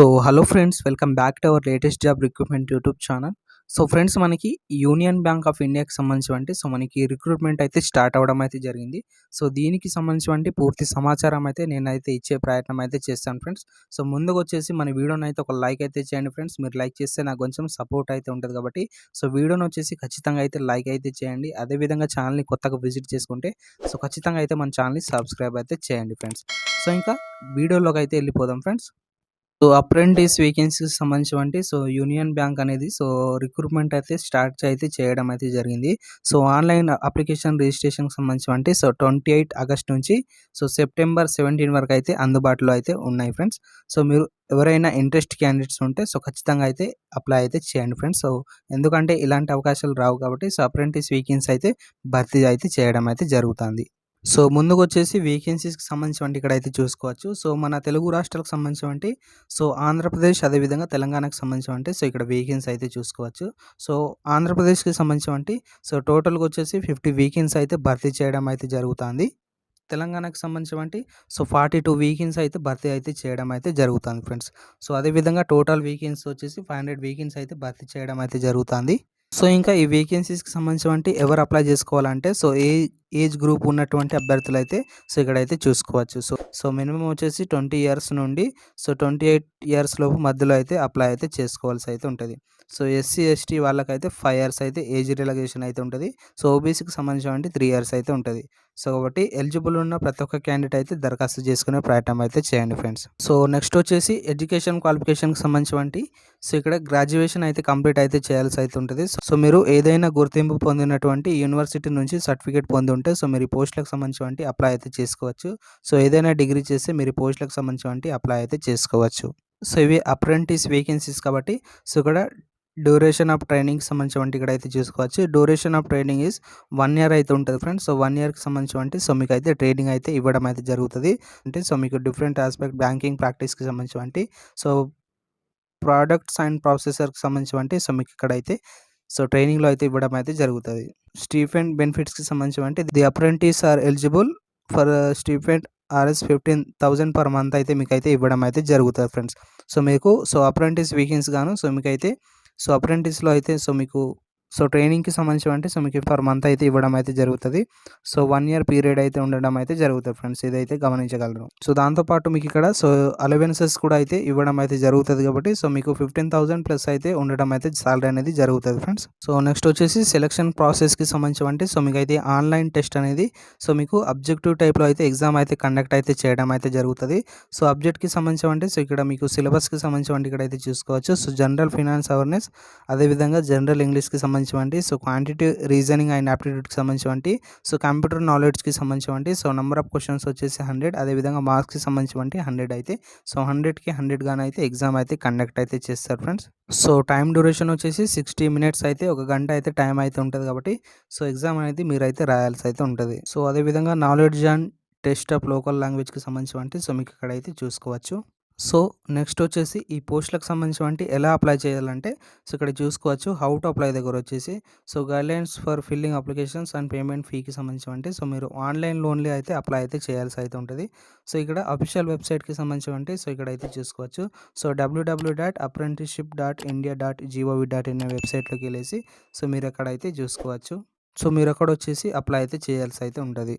So hello friends welcome back to our latest job recruitment YouTube channel so friends మనకి union bank of ఇండియాకి సంబంధించి so మనకి recruitment అయితే start అవ్వడం అయితే జరిగింది. సో దీనికి సంబంధించి పూర్తి సమాచారం అయితే నేనైతే ఇచ్చే ప్రయత్నం అయితే చేస్తాను ఫ్రెండ్స్ సో ముందుకు వచ్చేసి మన వీడియోని అయితే ఒక లైక్ అయితే చేయండి ఫ్రెండ్స్ మీరు లైక్ చేస్తే నాకు కొంచెం సపోర్ట్ అయితే ఉంటుంది కాబట్టి. సో వీడియోని వచ్చేసి ఖచ్చితంగా అయితే లైక్ అయితే చేయండి. అదేవిధంగా ఛానల్ని కొత్తగా విజిట్ చేసుకుంటే సో ఖచ్చితంగా అయితే మన ఛానల్ని సబ్స్క్రైబ్ అయితే చేయండి ఫ్రెండ్స్ సో ఇంకా వీడియోలోకి అయితే వెళ్ళిపోదాం ఫ్రెండ్స్ సో అప్రెంటిస్ వేకెన్సీకి సంబంధించి సో యూనియన్ బ్యాంక్ అనేది సో రిక్రూట్మెంట్ అయితే స్టార్ట్ అయితే చేయడం అయితే జరిగింది. సో ఆన్లైన్ అప్లికేషన్ రిజిస్ట్రేషన్కి సంబంధించి సో ట్వంటీ ఎయిట్ ఆగస్ట్ నుంచి సో సెప్టెంబర్ సెవెంటీన్ వరకు అయితే అందుబాటులో అయితే ఉన్నాయి ఫ్రెండ్స్ సో మీరు ఎవరైనా ఇంట్రెస్ట్ క్యాండిడేట్స్ ఉంటే సో ఖచ్చితంగా అయితే అప్లై అయితే చేయండి ఫ్రెండ్స్ సో ఎందుకంటే ఇలాంటి అవకాశాలు రావు కాబట్టి సో అప్రెంటిస్ వీకెన్స్ అయితే భర్తీ అయితే చేయడం అయితే జరుగుతుంది. సో ముందుకు వచ్చేసి వేకెన్సీస్కి సంబంధించి ఇక్కడ అయితే చూసుకోవచ్చు. సో మన తెలుగు రాష్ట్రాలకు సంబంధించి సో ఆంధ్రప్రదేశ్ అదేవిధంగా తెలంగాణకు సంబంధించి సో ఇక్కడ వేకెన్సీ అయితే చూసుకోవచ్చు. సో ఆంధ్రప్రదేశ్కి సంబంధించి సో టోటల్గా వచ్చేసి ఫిఫ్టీ వీకెన్సీ అయితే భర్తీ చేయడం అయితే జరుగుతుంది. తెలంగాణకు సంబంధించి సో ఫార్టీ టూ వీకెన్స్ అయితే భర్తీ అయితే చేయడం అయితే జరుగుతుంది ఫ్రెండ్స్. సో అదేవిధంగా టోటల్ వీకెన్స్ వచ్చేసి ఫైవ్ హండ్రెడ్ వీకెన్స్ అయితే భర్తీ చేయడం అయితే జరుగుతుంది. సో ఇంకా ఈ వేకెన్సీస్కి సంబంధించి ఎవరు అప్లై చేసుకోవాలంటే సో ఏ ఏజ్ గ్రూప్ ఉన్నటువంటి అభ్యర్థులు అయితే సో ఇక్కడైతే చూసుకోవచ్చు. సో సో మినిమం వచ్చేసి ట్వంటీ ఇయర్స్ నుండి సో ట్వంటీ ఎయిట్ ఇయర్స్ లోపు మధ్యలో అయితే అప్లై అయితే చేసుకోవాల్సి అయితే ఉంటుంది. సో ఎస్సీ ఎస్టీ వాళ్ళకైతే ఫైవ్ ఇయర్స్ అయితే ఏజ్ రిలగేషన్ అయితే ఉంటుంది. సో ఓబీసీకి సంబంధించిన త్రీ ఇయర్స్ అయితే ఉంటుంది. సో కాబట్టి ఎలిజిబుల్ ఉన్న ప్రతి ఒక్క క్యాండిడేట్ అయితే దరఖాస్తు చేసుకునే ప్రయత్నం అయితే చేయండి ఫ్రెండ్స్. సో నెక్స్ట్ వచ్చేసి ఎడ్యుకేషన్ క్వాలిఫికేషన్కి సంబంధించి సో ఇక్కడ గ్రాడ్యుయేషన్ అయితే కంప్లీట్ అయితే చేయాల్సి అయితే ఉంటుంది. సో మీరు ఏదైనా గుర్తింపు పొందినటువంటి యూనివర్సిటీ నుంచి సర్టిఫికేట్ పొంది ఉంటే సో మీరు పోస్టులకు సంబంధించి అప్లై అయితే చేసుకోవచ్చు. సో ఏదైనా డిగ్రీ చేస్తే మీరు పోస్టులకు సంబంధించి అప్లై అయితే చేసుకోవచ్చు. సో ఇవి అప్రెంటిస్ వేకెన్సీస్ కాబట్టి సో ఇక్కడ డ్యూరేషన్ ఆఫ్ ట్రైనింగ్కి సంబంధించి ఇక్కడ అయితే చూసుకోవచ్చు. Duration of training is one year అయితే ఉంటుంది ఫ్రెండ్స్ సో వన్ ఇయర్కి సంబంధించి సో మీకు అయితే ట్రైనింగ్ అయితే ఇవ్వడం అయితే జరుగుతుంది. అంటే సో మీకు డిఫరెంట్ ఆస్పెక్ట్ బ్యాంకింగ్ ప్రాక్టీస్కి సంబంధించి సో ప్రోడక్ట్స్ అండ్ ప్రాసెసర్కి సంబంధించి సో మీకు ఇక్కడైతే సో ట్రైనింగ్లో అయితే ఇవ్వడం అయితే జరుగుతుంది. స్టీఫెంట్ బెనిఫిట్స్కి సంబంధించి అంటే the apprentice are eligible for stipend RS fifteen thousand per month అయితే మీకు అయితే ఇవ్వడం అయితే జరుగుతుంది ఫ్రెండ్స్. సో మీకు సో అప్రెంటిస్ వీకెండ్స్ గాను సో మీకు అయితే సో అప్రెంటిస్లో అయితే సో మీకు సో ట్రైనింగ్కి సంబంధించి అంటే సో మీకు పర్ మంత్ అయితే ఇవ్వడం అయితే జరుగుతుంది. సో వన్ ఇయర్ పీరియడ్ అయితే ఉండడం అయితే జరుగుతుంది ఫ్రెండ్స్. ఇదైతే గమనించగలరు. సో దాంతోపాటు మీకు ఇక్కడ సో అలవెన్సెస్ కూడా అయితే ఇవ్వడం అయితే జరుగుతుంది కాబట్టి సో మీకు ఫిఫ్టీన్ థౌసండ్ ప్లస్ అయితే ఉండడం అయితే సాలరీ అనేది జరుగుతుంది ఫ్రెండ్స్. సో నెక్స్ట్ వచ్చేసి సెలక్షన్ ప్రాసెస్కి సంబంధించి అంటే సో మీకు అయితే ఆన్లైన్ టెస్ట్ అనేది సో మీకు అబ్జెక్టివ్ టైప్లో అయితే ఎగ్జామ్ అయితే కండక్ట్ అయితే చేయడం అయితే జరుగుతుంది. సో అబ్జెక్ట్కి సంబంధించి అంటే సో ఇక్కడ మీకు సిలబస్కి సంబంధించి ఇక్కడ అయితే చూసుకోవచ్చు. సో జనరల్ ఫినాన్స్ అవేర్నెస్ అదేవిధంగా జనరల్ ఇంగ్లీష్కి సంబంధించి సంబంధించినవంటి సో క్వాంటిటీ రీజనింగ్ అండ్ ఆప్టిట్యూడ్కి సంబంధించినటువంటి సో కంప్యూటర్ నాలెడ్జ్కి సంబంధించినటువంటి సో నెంబర్ ఆఫ్ క్వశ్చన్స్ వచ్చేసి హండ్రెడ్ అదేవిధంగా మార్క్స్కి సంబంధించినవంటి హండ్రెడ్ అయితే సో హండ్రెడ్కి హండ్రెడ్ గానే అయితే ఎగ్జామ్ అయితే కండక్ట్ అయితే చేస్తారు ఫ్రెండ్స్ సో టైం డ్యూరేషన్ వచ్చేసి సిక్స్టీ మినిట్స్ అయితే ఒక గంట అయితే టైం అయితే ఉంటుంది కాబట్టి సో ఎగ్జామ్ అనేది మీరైతే రాయాల్సి అయితే ఉంటుంది. సో అదేవిధంగా knowledge and test of local లాంగ్వేజ్కి సంబంధించి సో మీకు ఇక్కడ అయితే చూసుకోవచ్చు. సో నెక్స్ట్ వచ్చేసి ఈ పోస్టులకు సంబంధించినటువంటి ఎలా అప్లై చేయాలంటే సో ఇక్కడ చూసుకోవచ్చు హౌ టు అప్లై దగ్గర వచ్చేసి so guidelines for filling applications and payment ఫీకి సంబంధించి సో మీరు ఆన్లైన్ లోన్లీ అయితే అప్లై అయితే చేయాల్సి అయితే ఉంటుంది. సో ఇక్కడ అఫీషియల్ వెబ్సైట్కి సంబంధించి సో ఇక్కడ అయితే చూసుకోవచ్చు. So WW dot apprenticeship dot India dot GOV dot in వెబ్సైట్లోకి వెళ్ళేసి సో మీరు అక్కడ అయితే చూసుకోవచ్చు. సో మీరు అక్కడ వచ్చేసి అప్లై అయితే చేయాల్సి అయితే ఉంటుంది.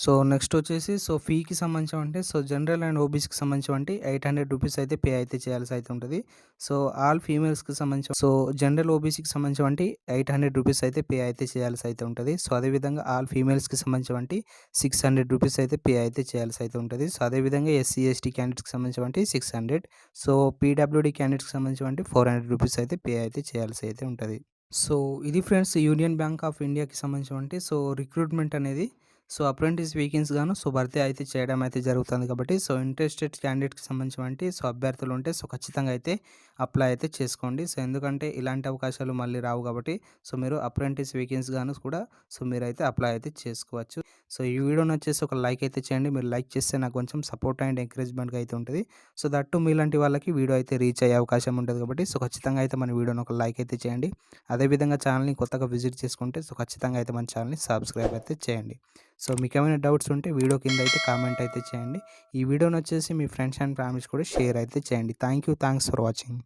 సో నెక్స్ట్ వచ్చేసి సో ఫీకి సంబంధించి అంటే సో జనరల్ అండ్ ఓబీసీకి సంబంధించి అంటే ఎయిట్ హండ్రెడ్ రూపీస్ అయితే పే అయితే చేయాల్సి అయితే ఉంటుంది. సో ఆల్ ఫీమేల్స్కి సంబంధించి సో జనరల్ ఓబీసీకి సంబంధించి అంటే ఎయిట్ హండ్రెడ్ రూపీస్ అయితే పే అయితే చేయాల్సి అయితే ఉంటుంది. సో అదేవిధంగా ఆల్ ఫీమేల్స్కి సంబంధించి అంటే సిక్స్ హండ్రెడ్ రూపీస్ అయితే పే అయితే చేయాల్సి అయితే ఉంటుంది. సో అదేవిధంగా ఎస్సీ ఎస్టీ క్యాండిడేట్స్కి సంబంధించి అంటే సిక్స్ హండ్రెడ్ సో పీడబ్ల్యూడీ క్యాండిడేట్స్కి సంబంధించి అంటే ఫోర్ హండ్రెడ్ రూపీస్ అయితే పే అయితే చేయాల్సి అయితే ఉంటుంది. సో ఇది ఫ్రెండ్స్ యూనియన్ బ్యాంక్ ఆఫ్ ఇండియాకి సంబంధించి అంటే సో రిక్రూట్మెంట్ అనేది సో అప్రెంటిస్ వీకెన్స్ గాను సో భర్తీ అయితే చేయడం అయితే జరుగుతుంది కాబట్టి సో ఇంట్రెస్టెడ్ క్యాండిడేట్కి సంబంధించి సో అభ్యర్థులు ఉంటే సో ఖచ్చితంగా అయితే అప్లై అయితే చేసుకోండి. సో ఎందుకంటే ఇలాంటి అవకాశాలు మళ్ళీ రావు కాబట్టి సో మీరు అప్రెంటిస్ వీకెన్స్ గాను కూడా సో మీరైతే అప్లై అయితే చేసుకోవచ్చు. సో ఈ వీడియోని వచ్చేసి ఒక లైక్ అయితే చేయండి. మీరు లైక్ చేస్తే నాకు కొంచెం సపోర్ట్ అండ్ ఎంకరేజ్మెంట్గా అయితే ఉంటుంది. సో దట్టు మీలాంటి వాళ్ళకి వీడియో అయితే రీచ్ అయ్యే అవకాశం ఉంటుంది కాబట్టి సో ఖచ్చితంగా అయితే మన వీడియోని ఒక లైక్ అయితే చేయండి. అదేవిధంగా ఛానల్ని కొత్తగా విజిట్ చేసుకుంటే సో ఖచ్చితంగా అయితే మన ఛానల్ని సబ్స్క్రైబ్ అయితే చేయండి. సో మీకు ఏమైనా డౌట్స్ ఉంటే వీడియో కింద అయితే కామెంట్ అయితే చేయండి. ఈ వీడియోని వచ్చేసి మీ ఫ్రెండ్స్ అండ్ ఫ్యామిలీస్ కూడా షేర్ అయితే చేయండి. Thank you thanks for watching.